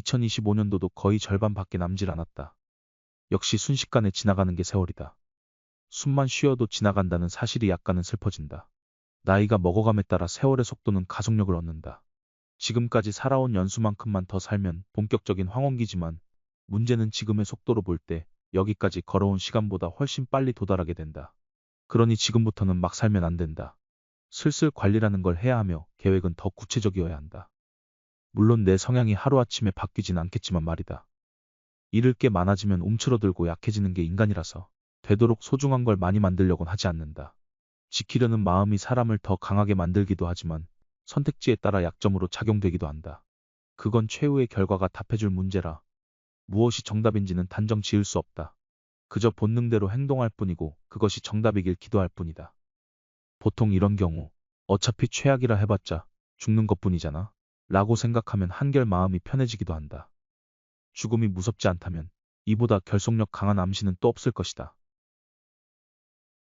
2025년도도 거의 절반밖에 남질 않았다. 역시 순식간에 지나가는 게 세월이다. 숨만 쉬어도 지나간다는 사실이 약간은 슬퍼진다. 나이가 먹어감에 따라 세월의 속도는 가속력을 얻는다. 지금까지 살아온 연수만큼만 더 살면 본격적인 황혼기지만 문제는 지금의 속도로 볼 때 여기까지 걸어온 시간보다 훨씬 빨리 도달하게 된다. 그러니 지금부터는 막 살면 안 된다. 슬슬 관리라는 걸 해야 하며 계획은 더 구체적이어야 한다. 물론 내 성향이 하루아침에 바뀌진 않겠지만 말이다. 잃을 게 많아지면 움츠러들고 약해지는 게 인간이라서 되도록 소중한 걸 많이 만들려곤 하지 않는다. 지키려는 마음이 사람을 더 강하게 만들기도 하지만 선택지에 따라 약점으로 작용되기도 한다. 그건 최후의 결과가 답해줄 문제라 무엇이 정답인지는 단정 지을 수 없다. 그저 본능대로 행동할 뿐이고 그것이 정답이길 기도할 뿐이다. 보통 이런 경우 어차피 최악이라 해봤자 죽는 것뿐이잖아. 라고 생각하면 한결 마음이 편해지기도 한다. 죽음이 무섭지 않다면 이보다 결속력 강한 암시는 또 없을 것이다.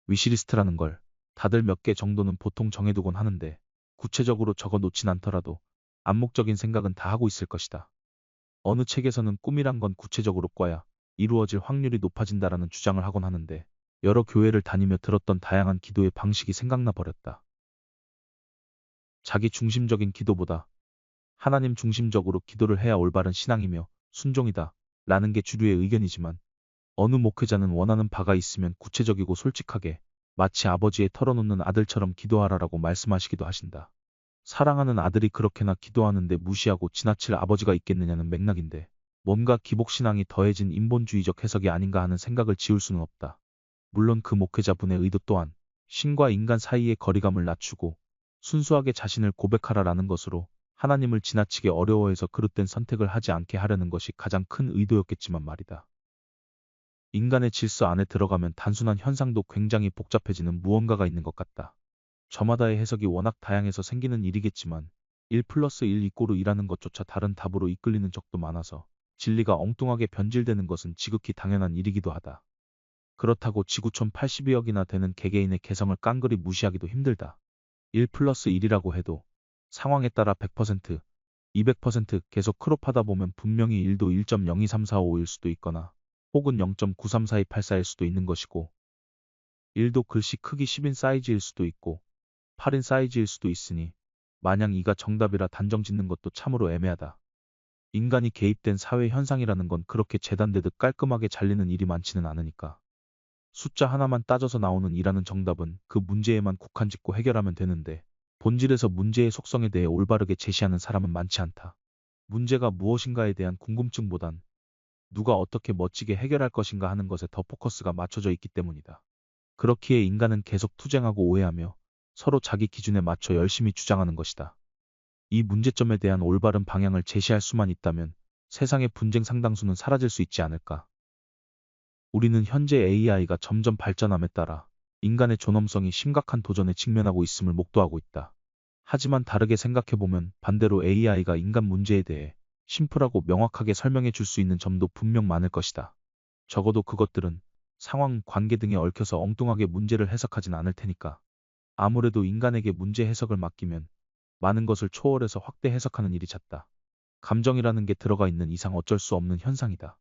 위시리스트라는 걸 다들 몇 개 정도는 보통 정해두곤 하는데 구체적으로 적어 놓진 않더라도 암묵적인 생각은 다 하고 있을 것이다. 어느 책에서는 꿈이란 건 구체적으로 꿔야 이루어질 확률이 높아진다라는 주장을 하곤 하는데 여러 교회를 다니며 들었던 다양한 기도의 방식이 생각나 버렸다. 자기 중심적인 기도보다 하나님 중심적으로 기도를 해야 올바른 신앙이며 순종이다 라는 게 주류의 의견이지만 어느 목회자는 원하는 바가 있으면 구체적이고 솔직하게 마치 아버지의 털어놓는 아들처럼 기도하라라고 말씀하시기도 하신다. 사랑하는 아들이 그렇게나 기도하는데 무시하고 지나칠 아버지가 있겠느냐는 맥락인데 뭔가 기복신앙이 더해진 인본주의적 해석이 아닌가 하는 생각을 지울 수는 없다. 물론 그 목회자분의 의도 또한 신과 인간 사이의 거리감을 낮추고 순수하게 자신을 고백하라라는 것으로 하나님을 지나치게 어려워해서 그릇된 선택을 하지 않게 하려는 것이 가장 큰 의도였겠지만 말이다. 인간의 질서 안에 들어가면 단순한 현상도 굉장히 복잡해지는 무언가가 있는 것 같다. 저마다의 해석이 워낙 다양해서 생기는 일이겠지만 1 플러스 1 이꼬르 2라는 것조차 다른 답으로 이끌리는 적도 많아서 진리가 엉뚱하게 변질되는 것은 지극히 당연한 일이기도 하다. 그렇다고 지구촌 82억이나 되는 개개인의 개성을 깡그리 무시하기도 힘들다. 1 플러스 1이라고 해도 상황에 따라 100%, 200% 계속 크롭하다 보면 분명히 1도 1.023455일 수도 있거나 혹은 0.934284일 수도 있는 것이고 1도 글씨 크기 10인 사이즈일 수도 있고 8인 사이즈일 수도 있으니 마냥 이가 정답이라 단정 짓는 것도 참으로 애매하다. 인간이 개입된 사회 현상이라는 건 그렇게 재단되듯 깔끔하게 잘리는 일이 많지는 않으니까. 숫자 하나만 따져서 나오는 이라는 정답은 그 문제에만 국한 짓고 해결하면 되는데 본질에서 문제의 속성에 대해 올바르게 제시하는 사람은 많지 않다. 문제가 무엇인가에 대한 궁금증보단 누가 어떻게 멋지게 해결할 것인가 하는 것에 더 포커스가 맞춰져 있기 때문이다. 그렇기에 인간은 계속 투쟁하고 오해하며 서로 자기 기준에 맞춰 열심히 주장하는 것이다. 이 문제점에 대한 올바른 방향을 제시할 수만 있다면 세상의 분쟁 상당수는 사라질 수 있지 않을까. 우리는 현재 AI가 점점 발전함에 따라 인간의 존엄성이 심각한 도전에 직면하고 있음을 목도하고 있다. 하지만 다르게 생각해보면 반대로 AI가 인간 문제에 대해 심플하고 명확하게 설명해 줄 수 있는 점도 분명 많을 것이다. 적어도 그것들은 상황, 관계 등에 얽혀서 엉뚱하게 문제를 해석하진 않을 테니까. 아무래도 인간에게 문제 해석을 맡기면 많은 것을 초월해서 확대 해석하는 일이 잦다. 감정이라는 게 들어가 있는 이상 어쩔 수 없는 현상이다.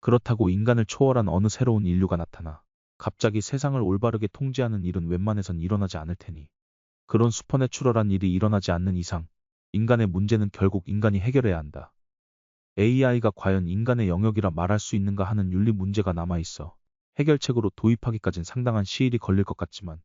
그렇다고 인간을 초월한 어느 새로운 인류가 나타나 갑자기 세상을 올바르게 통제하는 일은 웬만해선 일어나지 않을 테니 그런 수퍼내추럴한 일이 일어나지 않는 이상 인간의 문제는 결국 인간이 해결해야 한다. AI가 과연 인간의 영역이라 말할 수 있는가 하는 윤리 문제가 남아있어 해결책으로 도입하기까진 상당한 시일이 걸릴 것 같지만